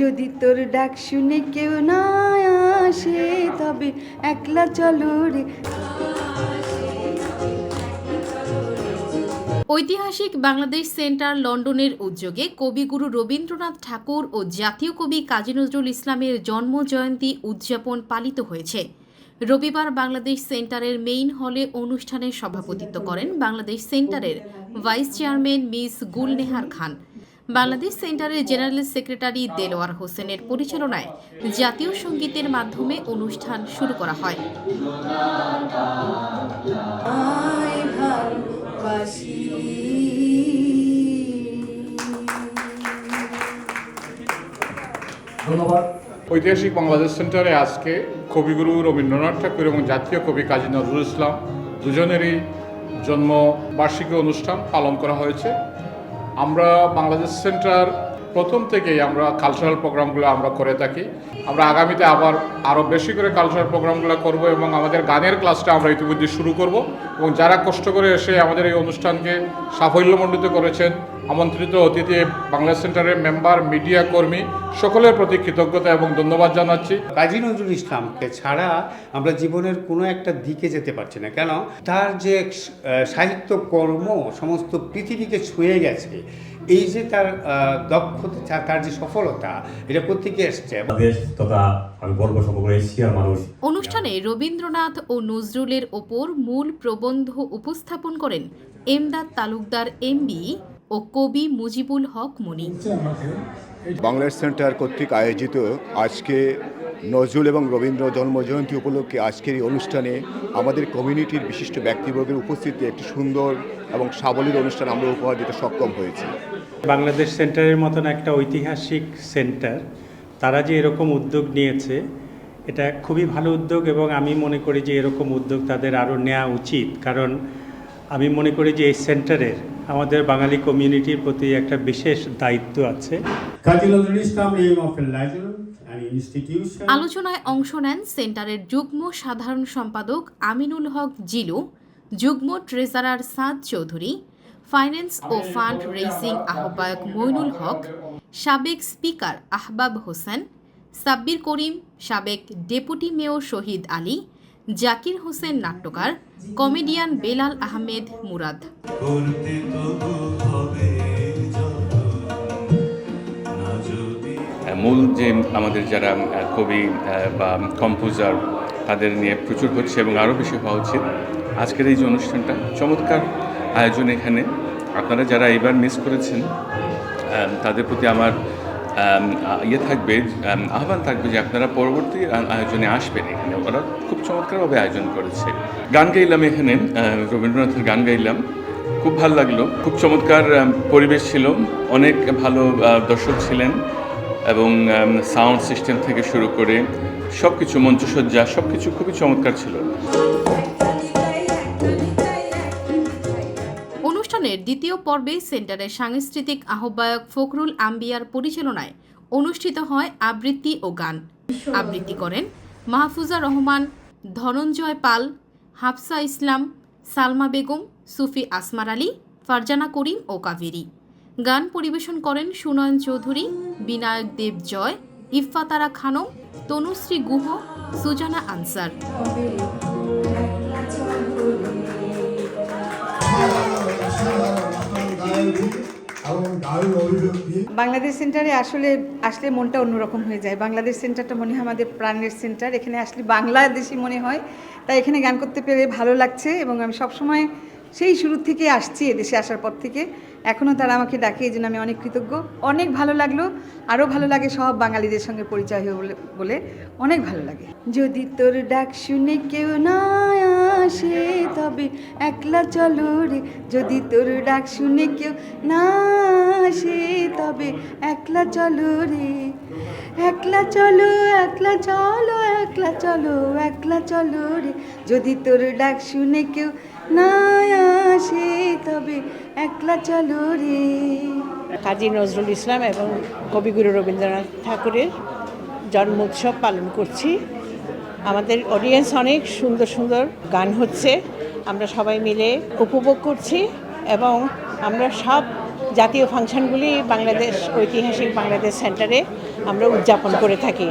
যদি তোর ডাক শুনে কেউ না আসে, তবে একলা চলো রে। ঐতিহাসিক বাংলাদেশ সেন্টার লন্ডনের উদ্যোগে কবিগুরু রবীন্দ্রনাথ ঠাকুর ও জাতীয় কবি কাজী নজরুল ইসলামের জন্ম জয়ন্তী উদযাপন পালিত হয়েছে। রবিবার বাংলাদেশ সেন্টারের মেইন হলে অনুষ্ঠানে সভাপতিত্ব করেন বাংলাদেশ সেন্টারের vice chairman miss Gulnehar Khan. Bangladesh সেন্টারের জেনারেল সেক্রেটারি দেলোয়ার হোসেনের পরিচালনায় জাতীয় সঙ্গীতের মাধ্যমে অনুষ্ঠান শুরু করা হয়। ধন্যবাদ। ঐতিহাসিক বাংলাদেশ সেন্টারে আজকে কবিগুরু রবীন্দ্রনাথ ঠাকুর এবং জাতীয় কবি কাজী নজরুল ইসলাম দুজনেরই জন্ম বার্ষিকী অনুষ্ঠান পালন করা হয়েছে। আমরা বাংলাদেশ সেন্টার প্রথম থেকেই আমরা কালচারাল প্রোগ্রামগুলো আমরা করে থাকি। আমরা আগামীতে আবার আরও বেশি করে কালচারাল প্রোগ্রামগুলো করব এবং আমাদের গানের ক্লাসটা আমরা ইতিমধ্যে শুরু করব। এবং যারা কষ্ট করে এসে আমাদের এই অনুষ্ঠানকে সাফল্যমণ্ডিত করেছেন আমন্ত্রিত অতিথি বাংলা সেন্টারের মেম্বার মিডিয়া কর্মী সকলের প্রতি কৃতজ্ঞতা এবং ধন্যবাদ জানাচ্ছি। কাজী নজরুল ইসলামকে ছাড়া আমরা জীবনের কোনো একটা দিকে যেতে পারছি না। কেন? তার যে সাহিত্য কর্ম সমস্ত পৃথিবীকে ছুঁয়ে গেছে এই যে তার দক্ষতা তার- যে সফলতা এটা কোথেকে এসছে? বাংলাদেশ তথা আমি গর্ব সমগ্র এশিয়ার মানুষ। অনুষ্ঠানে রবীন্দ্রনাথ ও নজরুলের ওপর মূল প্রবন্ধ উপস্থাপন করেন এমদাদ তালুকদার এমবি ও কবি মুজিবুল হক মনি। বাংলাদেশ সেন্টার কর্তৃক আয়োজিত আজকে নজরুল এবং রবীন্দ্র জন্মজয়ন্তী উপলক্ষে আজকের এই অনুষ্ঠানে আমাদের কমিউনিটির বিশিষ্ট ব্যক্তিবর্গের উপস্থিতিতে একটি সুন্দর এবং সাবলীল অনুষ্ঠান আমরা উপহার দিতে সক্ষম হয়েছি। বাংলাদেশ সেন্টারের মতন একটা ঐতিহাসিক সেন্টার তারা যে এরকম উদ্যোগ নিয়েছে এটা খুবই ভালো উদ্যোগ এবং আমি মনে করি যে এরকম উদ্যোগ তাদের আরও নেওয়া উচিত। কারণ আমি মনে করি যে এই সেন্টারের আমাদের বাঙালি কমিউনিটির প্রতি একটা বিশেষ দায়িত্ব আছে। আলোচনায় অংশ নেন সেন্টারের যুগ্ম সাধারণ সম্পাদক আমিনুল হক জিলু যুগ্ম ট্রেজারার সাদ চৌধুরী ফাইন্যান্স ও ফান্ড রেইজিং আহ্বায়ক মইনুল হক সাবেক স্পিকার আহবাব হোসেন সাব্বির করিম সাবেক ডেপুটি মেয়র শহীদ আলী জাকির হোসেন নাট্যকার, কমেডিয়ান বেলাল আহমেদ মুরাদ। মূল যে আমাদের যারা কবি বা কম্পোজার তাদের নিয়ে প্রচুর হচ্ছে এবং আরও বেশি হওয়া উচিত। আজকের এই যে অনুষ্ঠানটা, চমৎকার আয়োজন এখানে। আপনারা যারা এবার মিস করেছেন তাদের প্রতি আমার ইয়ে থাকবে আহ্বান থাকবে যে আপনারা পরবর্তী আয়োজনে আসবেন এখানে। ওরা খুব চমৎকারভাবে আয়োজন করেছে। গান গাইলাম এখানে রবীন্দ্রনাথের গান গাইলাম। খুব ভালো লাগল, খুব চমৎকার পরিবেশ ছিল। অনেক ভালো দর্শক ছিলেন এবং সাউন্ড সিস্টেম থেকে শুরু করে সব কিছু মঞ্চসজ্জা সব কিছু খুবই চমৎকার ছিল। অনুষ্ঠানের দ্বিতীয় পর্বে সেন্টারের সাংস্কৃতিক আহ্বায়ক ফখরুল আম্বিয়ার পরিচালনায় অনুষ্ঠিত হয় আবৃত্তি ও গান। আবৃত্তি করেন মাহফুজা রহমান, ধনঞ্জয় পাল, হাফসা ইসলাম, সালমা বেগম, সুফি আসমার আলী, ফারজানা করিম ও কাবেরী গান পরিবেশন করেন সুনয়ন চৌধুরী, বিনায়ক দেব জয় ইফফাতারা খানম, তনুশ্রী গুহ, সুজানা আনসার। বাংলাদেশ সেন্টারে আসলে আসলে মনটা অন্যরকম হয়ে যায়। বাংলাদেশ সেন্টারটা মনে হয় আমাদের প্রাণের সেন্টার এখানে আসলে বাংলাদেশি মনে হয়। তাই এখানে গান করতে পেরে ভালো লাগছে এবং আমি সবসময় সেই শুরু থেকে আসছি এদেশে আসার পর থেকে। এখনও তারা আমাকে ডাকে, এই জন্য আমি অনেক কৃতজ্ঞ। অনেক ভালো লাগল। আরও ভালো লাগে সব বাঙালিদের সঙ্গে পরিচয় হয়ে বলে অনেক ভালো লাগে। যদি তোর ডাক শুনে কেউ না আসে তবে একলা চলো রে। যদি তোর ডাক শুনে কেউ না আসে তবে একলা চলো রে। একলা চলো একলা চলো একলা চলো একলা চলো রে। যদি তোর ডাক শুনে কেউ না আসে তবে একলা চলো রে। কাজী নজরুল ইসলাম এবং কবিগুরু রবীন্দ্রনাথ ঠাকুরের জন্ম উৎসব পালন করছি। আমাদের অডিয়েন্স অনেক সুন্দর সুন্দর গান হচ্ছে। আমরা সবাই মিলে উপভোগ করছি এবং আমরা সব জাতীয় ফাংশনগুলি বাংলাদেশ ঐতিহাসিক বাংলাদেশ সেন্টারে আমরা উদযাপন করে থাকি।